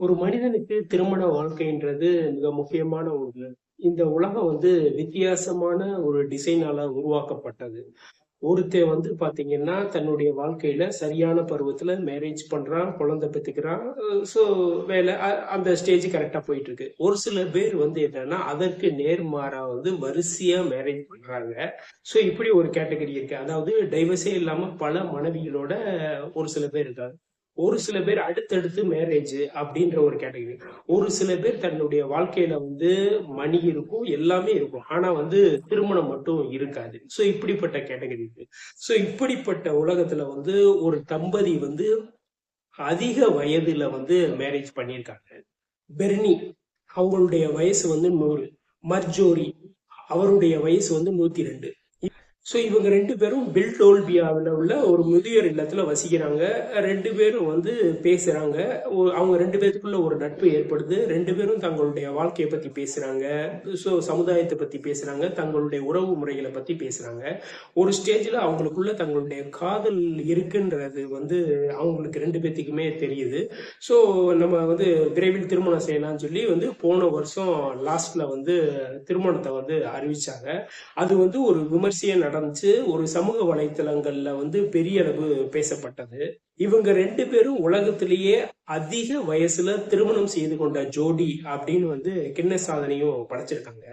ஒரு மனிதனுக்கு திருமண வாழ்க்கைன்றது மிக முக்கியமான ஒன்று. இந்த உலகம் வந்து வித்தியாசமான ஒரு டிசைனால உருவாக்கப்பட்டது. ஒருத்தன் வந்து பாத்தீங்கன்னா, தன்னுடைய வாழ்க்கையில சரியான பருவத்துல மேரேஜ் பண்றான், குழந்தை பெற்றுக்கிறான் ஸோ வேலை அ அந்த ஸ்டேஜ் கரெக்டா போயிட்டு இருக்கு. ஒரு சில பேர் வந்து என்னன்னா, அதற்கு நேர்மாறா வந்து வரிசையா மேரேஜ் பண்றாங்க. ஸோ இப்படி ஒரு கேட்டகரி இருக்கு. அதாவது டைவர்ஸே இல்லாம பல மனைவிகளோட ஒரு சில பேர் இருக்காங்க. ஒரு சில பேர் அடுத்தடுத்து மேரேஜ் அப்படின்ற ஒரு கேட்டகரி. ஒரு சில பேர் தன்னுடைய வாழ்க்கையில வந்து மணி இருக்கும், எல்லாமே இருக்கும். ஆனா வந்து திருமணம் மட்டும் இருக்காது. ஸோ இப்படிப்பட்ட கேட்டகரி இருக்கு. ஸோ இப்படிப்பட்ட உலகத்துல வந்து ஒரு தம்பதி வந்து அதிக வயதுல வந்து மேரேஜ் பண்ணியிருக்காங்க. பெர்னி அவங்களுடைய வயசு வந்து நூறு மர்ஜோரி அவருடைய வயசு வந்து 102. ஸோ இவங்க ரெண்டு பேரும் பில்டோல்பியாவுல உள்ள ஒரு முதியோர் இல்லத்தில் வசிக்கிறாங்க. ரெண்டு பேரும் வந்து பேசுகிறாங்க ஒ அவங்க ரெண்டு பேத்துக்குள்ள ஒரு நட்பு ஏற்படுது. ரெண்டு பேரும் தங்களுடைய வாழ்க்கையை பற்றி பேசுகிறாங்க ஸோ சமுதாயத்தை பற்றி பேசுகிறாங்க தங்களுடைய உறவு முறைகளை பற்றி பேசுகிறாங்க ஒரு ஸ்டேஜில் அவங்களுக்குள்ள தங்களுடைய காதல் இருக்குன்றது வந்து அவங்களுக்கு ரெண்டு பேத்துக்குமே தெரியுது. ஸோ நம்ம வந்து விரைவில் திருமணம் செய்யலாம்னு சொல்லி வந்து போன வருஷம் லாஸ்ட்டில் வந்து திருமணத்தை வந்து அறிவிச்சாங்க. அது வந்து ஒரு விமர்சையா நடந்துச்சு. ஒரு சமூக வலைத்தளங்கள்ல வந்து பெரிய அளவு பேசப்பட்டது. இவங்க ரெண்டு பேரும் உலகத்திலேயே அதிக வயசுல திருமணம் செய்து கொண்ட ஜோடி அப்படின்னு வந்து கின்னஸ் சாதனையும் படைச்சிருக்காங்க.